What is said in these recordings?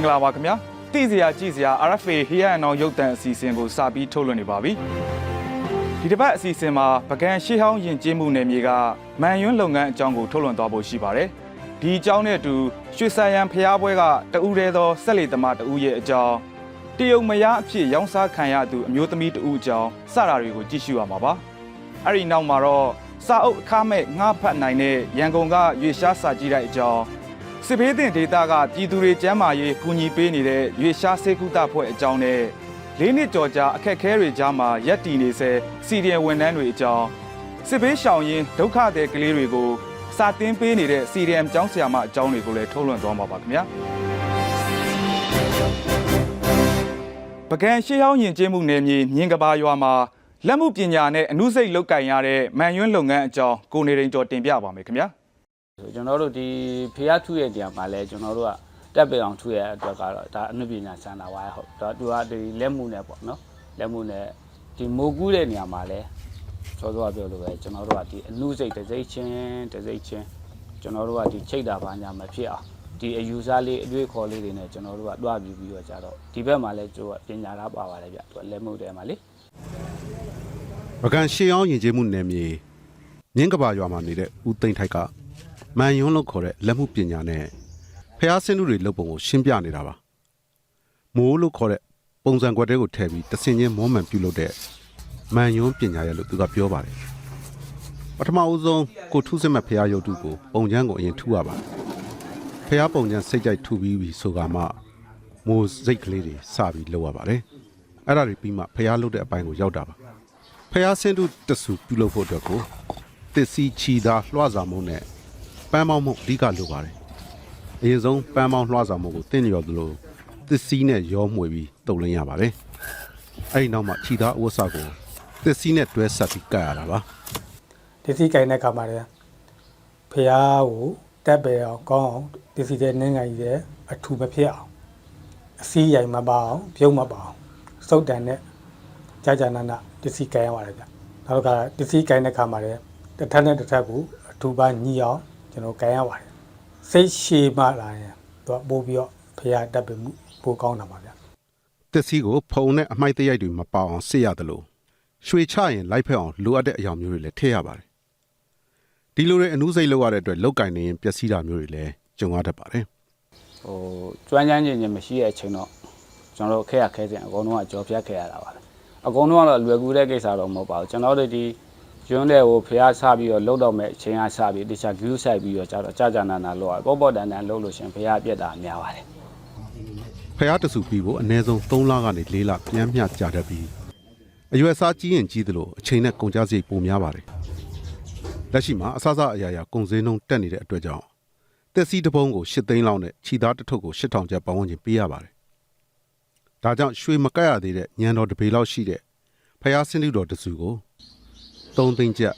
မင်္ဂလာပါခင်ဗျာသိစရာကြည့်စရာ RFA Here and Now ရုပ်သံအစီအစဉ်ကိုစပြီးထုတ်လွှင့်နေပါပြီဒီတစ်ပတ်အစီအစဉ်မှာပကံရှေးဟောင်းယဉ်ကျေးမှုနယ်မြေကမန်ယွန်းလုပ်ငန်းအကြောင်းကိုထုတ်လွှင့်သွားဖို့ရှိပါတယ်ဒီအကြောင်းနဲ့အတူရွှေဆန်ရန်ဖျားပွဲကတဦးတည်းသောဆက်လက်သမားတဦးရဲ့အကြောင်းတရုတ်မယားအဖြစ်ရောင်းစားခံရသူအမျိုးသမီးတဦးအကြောင်းစတာတွေကိုကြည့်ရှုရမှာပါအဲ့ဒီနောက်မှာတော့စာအုပ်အခမဲ့ငှားဖတ်နိုင်တဲ့ရန်ကုန်ကရွေရှားစာကြည့်တဲ့အကြောင်း စစ်ဘေးတင်ဒေတာကပြည်သူတွေကျမ်းမာရေးကူညီပေးနေတဲ့ရွေရှားစေကုသဖွဲ့အကြောင်းနဲ့လေးနှစ်ကျော်ကြာအခက်အခဲတွေကြားမှာရက်တည်နေစေစီဒီယံဝန်ထမ်းတွေအကြောင်းစစ်ဘေးရှောင်ရင်းဒုက္ခတဲ့ကလေးတွေကိုစာတင်ပေးနေတဲ့စီဒီယံကျောင်းဆရာမအကြောင်းတွေကိုလည်းထုတ်လွှင့်သွားမှာပါခင်ဗျာပကံရှေးဟောင်းယဉ်ကျေးမှုနယ်မြေမြင်းကဘာရွာမှာလက်မှုပညာနဲ့အမှုစိတ်လုတ်ကင်ရတဲ့မန်ယွန်းလုပ်ငန်းအကြောင်းကိုနေရင်ကျော်တင်ပြပါမယ်ခင်ဗျာဆို ကျွန်တော်တို့ဒီဖျားထုရဲ့နေရာမှာလဲကျွန်တော်တို့ကတက်ပေအောင်ထုရဲ့အတွက်ကတော့ဒါအနုပညာစံတာဝါဟုတ်ဒါသူကဒီလက်မှုနဲ့ပေါ့နော်လက်မှုနဲ့ဒီမိုးကူးတဲ့နေရာမှာလဲစောစောကပြောလို့ပဲကျွန်တော်တို့ကဒီအနုစိတ်တစ်စိတ်ချင်းတစ်စိတ်ချင်းကျွန်တော်တို့ကဒီချိတ်တာပါညာမဖြစ်အောင်ဒီအယူစားလေးအတွေ့အခေါ်လေးတွေနဲ့ကျွန်တော်တို့ကတွားပြီးပြီးတော့ကြတော့ဒီဘက်မှာလဲကျိုးကပညာသားပါပါတယ်ဗျသူကလက်မှုတဲ့မှာလေပကံရှေးအောင်ယဉ်ကျေးမှုနယ်မြေမြင်းကဘာရွာမှာနေတဲ့ဦးသိန်းထိုက်က မန်ယွန်းလို့ခေါ်တဲ့လက်မှုပညာနဲ့ဖျားဆင်းလူတွေလုပ်ပုံကိုရှင်းပြနေတာပါမိုးလို့ခေါ်တဲ့ပုံစံကွက်တဲကိုထည့်ပြီးတဆင်ချင်းမောမှန်ပြုလုပ်တဲ့မန်ယွန်းပညာရဲ့လို့သူကပြောပါတယ်ပထမဦးဆုံးကိုထုစစ်မဲ့ဖျားရုပ်တုကိုပုံချမ်းကိုအရင်ထုရပါတယ်ဖျားပုံချမ်းစိတ်ကြိုက်ထုပြီးပြီဆိုကမှမိုးစိတ်ကလေးတွေစပြီးလုပ်ရပါတယ်အဲ့ဒါတွေပြီးမှဖျားလုပ်တဲ့အပိုင်းကိုရောက်တာပါဖះဆင်းတုတဆူပြုလုပ်ဖို့အတွက်ကိုတစ်စီချီသာလွှစာမှုနဲ့ ပန်းမောင်းမှုအဓိကလိုပါတယ်။အရင်ဆုံးပန်းမောင်းလွှစာမှုကိုတင့်လျော်သလိုတစ်စီနဲ့ရောမှွေပြီးတုပ်လင်းရပါတယ်။အဲဒီနောက်မှာချီသာအဝတ်စကိုတစ်စီနဲ့တွဲဆက်ပြီးကတ်ရတာပါဒီစီကင်တဲ့ခါမှာလည်းဖះကိုတက်ပေအောင်ကောင်းအောင်ဒီစီတဲ့နင်းငိုင်ရဲ့အထူမဖြစ်အောင်အစည်းရိုင်မပါအောင်ပြုံးမပါအောင်စုတ်တန်နဲ့ကြာကြာနာနာဒီစီကင်ရပါတယ်ဗျနောက်ကဒီစီကင်တဲ့ခါမှာလည်းတစ်ထပ်နဲ့တစ်ထပ်ကိုအထူပါညီအောင် ကျွန်တော်ကင်ရပါတယ်စိတ်ရှည်မှလာရင်သူကပို့ပြီးတော့ဖះတက်ပေမှုပိုကောင်းတာပါဗျ။တစ်စီကိုဖုံနဲ့အမိုက်တရိုက်တွေမပေါအောင်စစ်ရတယ်လို့ရွှေချရင်လိုက်ဖက်အောင်လိုအပ်တဲ့အရာမျိုးတွေလည်းထည့်ရပါတယ်။ဒီလိုတွေအနုစိတ်လောက်ရတဲ့အတွက်လောက်ကင်နေရင်ပျက်စီးတာမျိုးတွေလည်းကြုံရတတ်ပါတယ်။ဟိုကျွမ်းကျမ်းခြင်းချင်းမရှိတဲ့အချိန်တော့ကျွန်တော်တို့ခက်ရခဲစဉ်အကုန်လုံးကကြော်ဖြတ်ခဲ့ရတာပါပဲအကုန်လုံးကတော့လွယ်ကူတဲ့ကိစ္စတော့မဟုတ်ပါဘူးကျွန်တော်တို့ဒီ ကျွန်းတဲ့ဟိုဖျားဆပြီးတော့လှုပ်တော့မဲ့အချိန်ကဆပြီးတခြား view site ပြီးတော့ကြာတော့ကြာကြာနာနာလောက်ပေါ့ပေါ့တန်တန်လှုပ်လို့ရှရင်ဖျားပြက်တာများပါတယ်ဖះတဆူပြီးဖို့အနည်းဆုံး3လကနေ4လပြန်မျှကြာတတ်ပြီးအရွယ်စားကြီးရင်ကြီးသလိုအချိန်နဲ့ကုန်ကျစရိတ်ပိုများပါတယ်လက်ရှိမှာအစစအရာရာကုန်စည်နှုန်းတက်နေတဲ့အတွက်ကြောင့်တက်စီတစ်ပုံးကို8သိန်းလောက်နဲ့ခြိသားတစ်ထုပ်ကို8000ကျပ်ပတ်ဝန်းကျင်ပေးရပါတယ်ဒါကြောင့်ရွှေမကတ်ရသေးတဲ့ညံတော်တပေလောက်ရှိတဲ့ဖះစင်းလူတော်တစုကို 3သိန်းကျပ်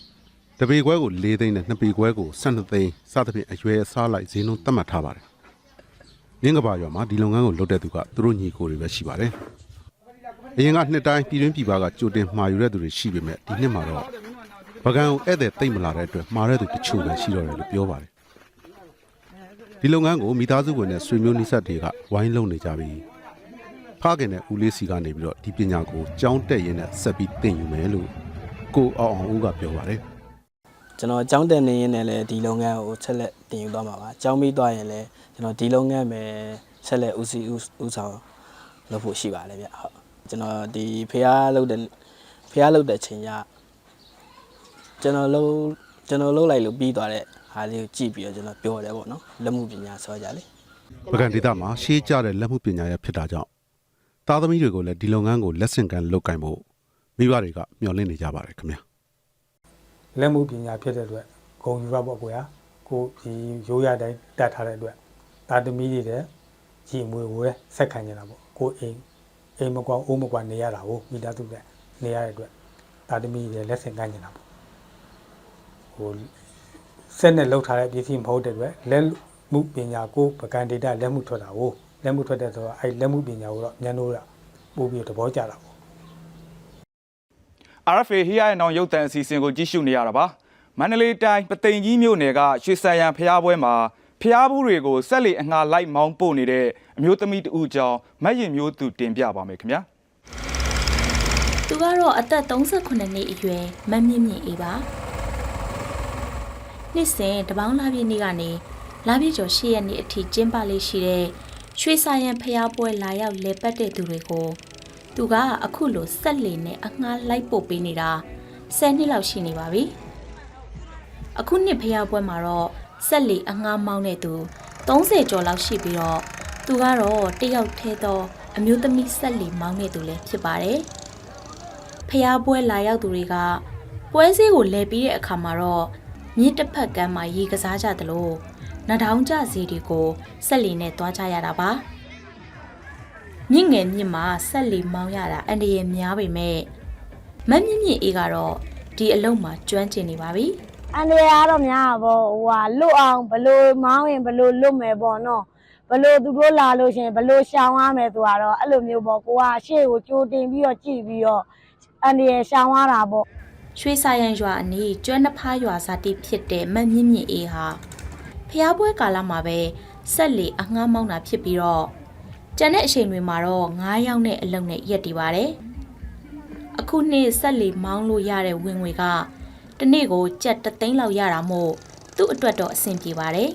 တပေခွဲကို4သိန်းနဲ့2ပေခွဲကို12သိန်းစသဖြင့်အရွယ်အစားလိုက်ဈေးနှုန်းသတ်မှတ်ထားပါတယ်မြင်းကပါရွာမှာဒီလုပ်ငန်းကိုလုပ်တဲ့သူကသူတို့ညီကိုတွေပဲရှိပါတယ်။အရင်ကနှစ်တိုင်းပြည်တွင်းပြည်ပကကြိုတင်မှာယူတဲ့သူတွေရှိပေမဲ့ဒီနှစ်မှာတော့ဗကန်ကိုဧည့်သည်တိတ်မလာတဲ့အတွက်မှာတဲ့သူတချို့ပဲရှိတော့တယ်လို့ပြောပါတယ်။ဒီလုပ်ငန်းကိုမိသားစုဝင်နဲ့ဆွေမျိုးနှိစက်တွေကဝိုင်းလုံးနေကြပြီးဖခင်နဲ့ဦးလေးစီကနေပြီးတော့ဒီပညာကိုကြောင်းတက်ရင်းနဲ့ဆက်ပြီးသင်ယူမယ်လို့ ကိုအောင်အောင်ဦးကပြောပါတယ်။ကျွန်တော်အကြောင်းတက်နေရင်လည်းဒီလုပ်ငန်းကိုဆက်လက်တင်ယူသွားမှာပါအကြောင်းပြီးသွားရင်လည်းကျွန်တော်ဒီလုပ်ငန်းပဲဆက်လက်ဦးစီးဦးဦးဆောင်လုပ်ဖို့ရှိပါတယ်ဗျဟုတ်ကျွန်တော်ဒီဖះလုပ်တဲ့ဖះလုပ်တဲ့ချိန်ကကျွန်တော်လုံးကျွန်တော်လုံးလိုက်လို့ပြီးသွားတဲ့ဟာလေးကိုကြည့်ပြီးတော့ကျွန်တော်ပြောတယ်ပေါ့နော်လက်မှုပညာဆောကြလေပကံဒေတာမှာရှေးကြတဲ့လက်မှုပညာရဖြစ်တာကြောင့်သားသမီးတွေကိုလည်းဒီလုပ်ငန်းကိုလက်ဆင့်ကမ်းလုပ်ကင်ဖို့ မိဘတွေကမျှော်လင့်နေကြပါတယ်ခင်ဗျာလက်မှုပညာဖြစ်တဲ့အတွက်ဂုံယူရပေါ့ကွာကိုဒီရိုးရတိုင်းတတ်ထားတဲ့အတွက်တာသမီတွေတဲ့ကြည်မွေဝဲဆက်ခံနေတာပေါ့ကိုအိမ်အိမ်မကွာအိုးမကွာနေရတာကိုမိသားစုကနေရတဲ့အတွက်တာသမီတွေလက်ဆင့်ကမ်းနေတာပေါ့ဟိုဆက်နဲ့လောက်ထားတဲ့ပစ္စည်းမဟုတ်တဲ့အတွက်လက်မှုပညာကိုပကံဒေတာလက်မှုထွက်တာကိုလက်မှုထွက်တဲ့ဆိုတော့အဲ့လက်မှုပညာကိုတော့ညံလို့ရပို့ပြီးတော့သဘောကျတာပေါ့ RFA Here and Now ရုပ်သံအစီအစဉ်ကိုကြည့်ရှုနေရတာပါမန္တလေးတိုင်းပသိမ်ကြီးမြို့နယ်ကရွှေဆန်ရန်ဖျားပွဲမှာဖဖျားဘူးတွေကိုဆက်လေအငှာလိုက်မောင်းပို့နေတဲ့အမျိုးသမီးတဦးကြောင့်မတ်ရင်မျိုးသူတင်ပြပါမယ်ခင်ဗျာသူကတော့အသက်38နှစ်အရွယ်မတ်မြင့်မြင့်အေးပါနှစ်စဉ်တပေါင်းလာပြည့်နေ့ကနေလာပြည့်ကျော်၈ရက်နေ့အထိကျင်းပလေးရှိတဲ့ရွှေစာရန်ဖျားပွဲလာရောက်လဲပတ်တဲ့သူတွေကို သူကအခုလိုဆက်လီနဲ့အငှားလိုက်ပို့ပေးနေတာ10နှစ်လောက်ရှိနေပါပြီအခုနှစ်ဖျားပွဲမှာတော့ဆက်လီအငှားမောင်းတဲ့သူ30ကျော်လောက်ရှိပြီးတော့သူကတော့တယောက်ထဲသောအမျိုးသမီးဆက်လီမောင်းတဲ့သူလည်းဖြစ်ပါတယ်ဖျားပွဲလာရောက်သူတွေကပွဲစည်းကိုလဲပြီးတဲ့အခါမှာတော့မြစ်တစ်ဖက်ကမ်းမှာရေကစားကြသလိုနှထောင်ကြစီတွေကိုဆက်လီနဲ့တွားကြရတာပါ မြင့်ငယ်မြင့်မှာဆက်လီမောင်းရတာအန္တရာယ်များပေမဲ့မမြင့်မြင့်အေးကတော့ဒီအလုံးမှာကျွမ်းကျင်နေပါပြီအန်ဒီယာကတော့များတာပေါ့ဟိုဟာလွတ်အောင်ဘလို့မောင်းရင်ဘလို့လွတ်မယ်ပေါ့နော်ဘလို့သူတို့လာလို့ရှရင်ဘလို့ရှောင်ရမယ်ဆိုတော့အဲ့လိုမျိုးပေါ့ကိုကရှေ့ကိုကြိုတင်ပြီးတော့ကြည့်ပြီးတော့အန်ဒီယာရှောင်ရတာပေါ့ရွှေစာရန်ရွာအနီးကျွမ်းနှဖားရွာဇာတိဖြစ်တဲ့မမြင့်မြင့်အေးဟာဖျားပွဲကာလမှာပဲဆက်လီအငှားမောင်းတာဖြစ်ပြီးတော့ ကျန်တဲ့အချိန်တွေမှာတော့9ယောက်နဲ့အလုံးနဲ့ရက်တည်ပါတယ်အခုနှစ်ဆက်လီမောင်းလို့ရတဲ့ဝင်ငွေကတစ်နေ့ကိုကြက်တစ်သိန်းလောက်ရတာမို့သူ့အတွက်တော့အဆင်ပြေပါတယ်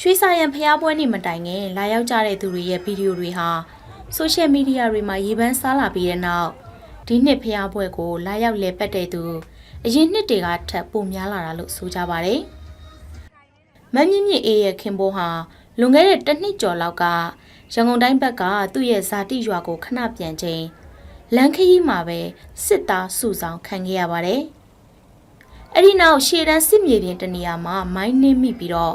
ရွှေစာရန်ဖျားပွဲနေ့မတိုင်ခင်လာရောက်ကြတဲ့သူတွေရဲ့ဗီဒီယိုတွေဟာဆိုရှယ်မီဒီယာတွေမှာရေပန်းစားလာပြီးတဲ့နောက်ဒီနှစ်ဖျားပွဲကိုလာရောက်လဲပတ်တဲ့သူအရင်နှစ်တွေကထပ်ပိုများလာတာလို့ဆိုကြပါတယ်။မမြင့်မြင့်အေးရဲ့ခင်ပိုးဟာ လွန်ခဲ့တဲ့တစ်နှစ်ကျော်လောက်ကရန်ကုန်တိုင်းဘက်ကသူ့ရဲ့ဇာတိရွာကိုခဏပြန်ချိန်လန်ခရီးမှာပဲစစ်သားစုဆောင်ခံခဲ့ရပါတယ်။အဲ့ဒီနောက်ရှေ့တန်းစစ်မြေပြင်တနေရာမှာမိုင်းနှင်းမိပြီးတော့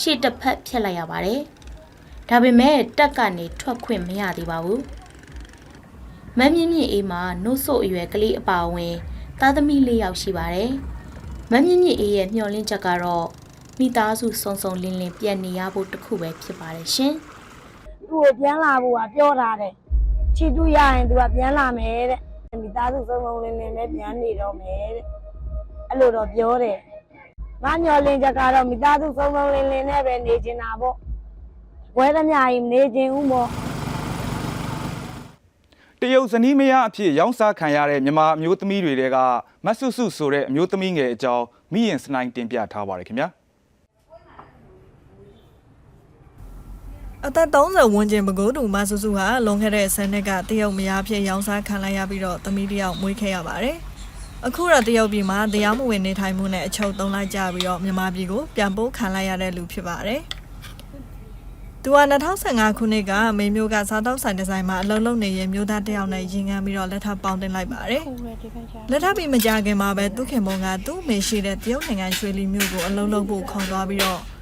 ရှေ့တစ်ဖက်ဖြတ်လိုက်ရပါတယ်။ဒါပေမဲ့တက်ကနေထွက်ခွင့်မရသေးပါဘူး။မမြင့်မြင့်အေးမှာနှုတ်ဆုပ်အရွယ်ကလေးအပါအဝင် သားသမီး၄ယောက်ရှိပါတယ်။မမြင့်မြင့်အေးရဲ့မျှော်လင့်ချက်ကတော့ မိသားစုစုံစုံလင်းလင်းပြန်နေရဖို့တစ်ခုပဲဖြစ်ပါတယ်ရှင်။သူ့ကိုပြန်လာဖို့ကပြောထားတယ်ချီတူရရင်သူကပြန်လာမယ်တဲ့မိသားစုစုံစုံလင်းလင်းနဲ့ပြန်နေတော့မယ်တဲ့အဲ့လိုတော့ပြောတယ်ငါညော်လင်းချက်ကတော့မိသားစုစုံစုံလင်းလင်းနဲ့ပဲနေချင်တာပေါ့ဝဲသမျှကြီးနေချင်ဦးမောတရုတ်ဇနီးမယားအဖြစ်ရောင်းစားခံရတဲ့မြန်မာအမျိုးသမီးတွေတဲကမတ်ဆုစုဆိုတဲ့အမျိုးသမီးငယ်အကြောင်းမိရင်စနိုင်းတင်ပြထားပါတယ်ခင်ဗျာ အသက်30ဝန်းကျင်ပဲကိုတူမဆူဆူဟာလွန်ခဲ့တဲ့10နှစ်ကတရုတ်မယားဖြစ်ရောင်းစားခံလိုက်ရပြီးတော့သမီးတစ်ယောက်မွေးခဲ့ရပါတယ်။အခုတော့တရုတ်ပြည်မှာတရားမဝင်နေထိုင်မှုနဲ့အချုပ်သုံးလိုက်ကြပြီးတော့မြန်မာပြည်ကိုပြန်ပို့ခံလိုက်ရတဲ့လူဖြစ်ပါတယ်။သူက2015ခုနှစ်ကမေမျိုးကစားတောက်ဆိုင်ဒီဇိုင်းမှာအလုပ်လုပ်နေရင်မျိုးသားတစ်ယောက်နဲ့ရင်ခံပြီးတော့လက်ထပ်ပေါင်းတင်လိုက်ပါတယ်။လက်ထပ်ပြီးမကြခင်မှာပဲသူခင်မုံကသူ့အမေရှိတဲ့တရုတ်နိုင်ငံရွှေလီမြို့ကိုအလုပ်လုပ်ဖို့ခေါ်သွားပြီးတော့သူ့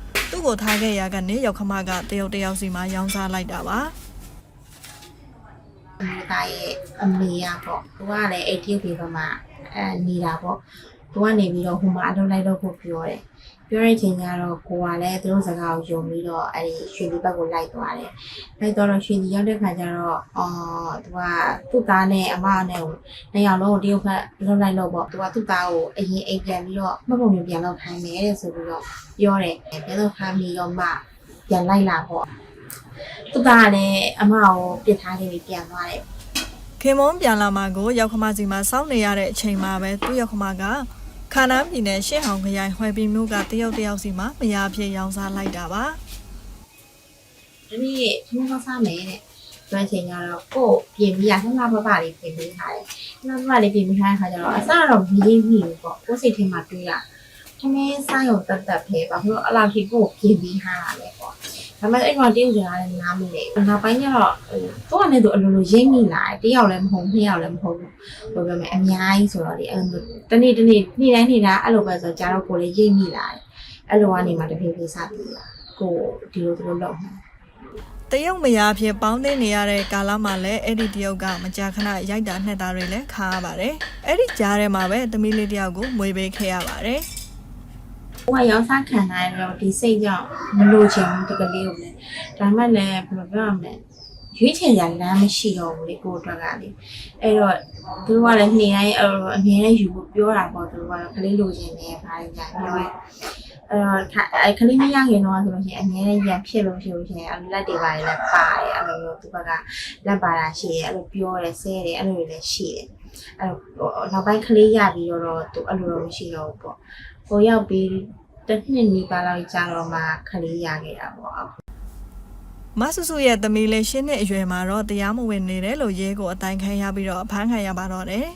ကိုထားခဲ့ရကနေရောက်ခမကတယောက်တယောက်စီမှာရောင်းစားလိုက်တာပါအမေသားရဲ့အမေရပေါ့သူကလည်းအဲ့ဒီပြည်ဘက်မှာအဲနေတာပေါ့သူကနေပြီးတော့ဟိုမှာအလုပ်လိုက်တော့ဖို့ပြောတယ် ပြောတဲ့ချိန်ကျတော့ကိုကလည်းသူတို့စကားကိုယုံပြီးတော့အဲ့ဒီရွှေလီဘက်ကိုလိုက်သွားတယ်လိုက်တော့ရွှေလီရောက်တဲ့ခါကျတော့အော်သူကသူ့သားနဲ့အမနဲ့ကိုနှစ်ယောက်လုံးကိုတရုတ်ဘက်လွတ်လိုက်လို့ပေါ့သူကသူ့သားကိုအရင်အိမ်ပြန်ပြီးတော့မှတ်ပုံမျိုးပြန်လောက်ခိုင်းတယ်တဲ့ဆိုပြီးတော့ပြောတယ်ပြန်လောက်ခိုင်းပြီးတော့မှပြန်လိုက်လာပေါ့သူ့သားကလည်းအမကိုပြစ်ထားခဲ့ပြီးပြန်သွားတယ်ခင်မုန်းပြန်လာမှကိုရောက်ခမစီမှာစောင့်နေရတဲ့အချိန်မှာပဲသူ့ရောက်ခမက ခါနားပြည်နယ်ရှစ်ဟောင်ခရိုင်ဟွယ်ပီမြို့ကတယောက်တယောက်စီမှာမယားဖြစ်ရောင်းစားလိုက်တာပါဒီနေ့ခင်းကောင်းစားမယ်တဲ့ကျွမ်းချိန်ကတော့ကို့ပြင်ပြီးရလှလှပပလေးပြင်ပြီးထားတယ်လှလှပပလေးပြင်ပြီးထားတဲ့ခါကျတော့အစတော့မရင်းမိဘူးပေါ့ကိုယ်စိတ်ထဲမှာတွေးတာခမင်းစားရုံတက်တက်ပဲပါဘလို့အလားထိကို့ပြင်ပြီးထားတာလေပေါ့ ဒါပေမဲ့အဲ့ကောင်တယောက်ကြာလည်းနားမလဲနောက်ပိုင်းကျတော့ဟိုသူကလည်းသူအလိုလိုရိမ့်မိလာတယ်တယောက်လည်းမဟုတ်နှစ်ယောက်လည်းမဟုတ်ဘူးဘယ်ပြောမလဲအများကြီးဆိုတော့လေအဲ့လိုတနေ့တနေ့နေ့တိုင်းနေ့တိုင်းအဲ့လိုပဲဆိုကြတော့ကိုယ်လည်းရိမ့်မိလာတယ်အဲ့လိုကနေမှတဖြည်းဖြည်းစပြီးလာကိုဒီလိုဒီလိုလုပ်နေတရုတ်မယားဖြစ်ပေါင်းသိနေရတဲ့ကာလမှာလည်းအဲ့ဒီတရုတ်ကမကြာခဏရိုက်တာနှက်တာတွေလည်းခါရပါတယ်အဲ့ဒီကြားထဲမှာပဲသမီးလေးတယောက်ကိုမွေးပေးခဲ့ရပါတယ်။ ကိုကရောင်းစားခံနိုင်တော့ဒီစိတ်ကြောင့်မလို့ချင်ဘူးတကလေးကိုလည်းဒါမှလည်းဘယ်လိုပြောရမလဲရွေးချယ်ရလမ်းမရှိတော့ဘူးလေကိုအတွက်ကလေအဲ့တော့သူတို့ကလည်းနေတိုင်းအဲ့လိုအမြဲတမ်းယူဖို့ပြောတာပေါ့သူတို့ကတော့ကလေးလိုချင်တယ်ဘာလဲညာပြောရဲအဲ့တော့ခအဲ့ကလေးမရခင်တော့ဆိုလို့ရှိရင်အငြင်းရံဖြစ်လို့ဖြစ်လို့ရှိရင်အဲ့လက်တွေပါလည်းပါတယ်အဲ့လိုမျိုးသူဘက်ကလက်ပါတာရှိတယ်အဲ့လိုပြောတယ်ဆဲတယ်အဲ့လိုတွေလည်းရှိတယ်အဲ့တော့နောက်ပိုင်းကလေးရပြီးတော့သူအဲ့လိုတော့မရှိတော့ဘူးပေါ့ ဟိုရောက်ပြီးတစ်နှစ်နီးပါးလောက်ကြာတော့မှကလေးရခဲ့တာပေါ့မဆူဆူရဲ့သမီးလေးရှင်းနှစ်အရွယ်မှာတော့တရားမဝင်နေတယ်လို့ရဲကိုအတိုင်ခံရပြီးတော့အဖမ်းခံရပါတော့တယ်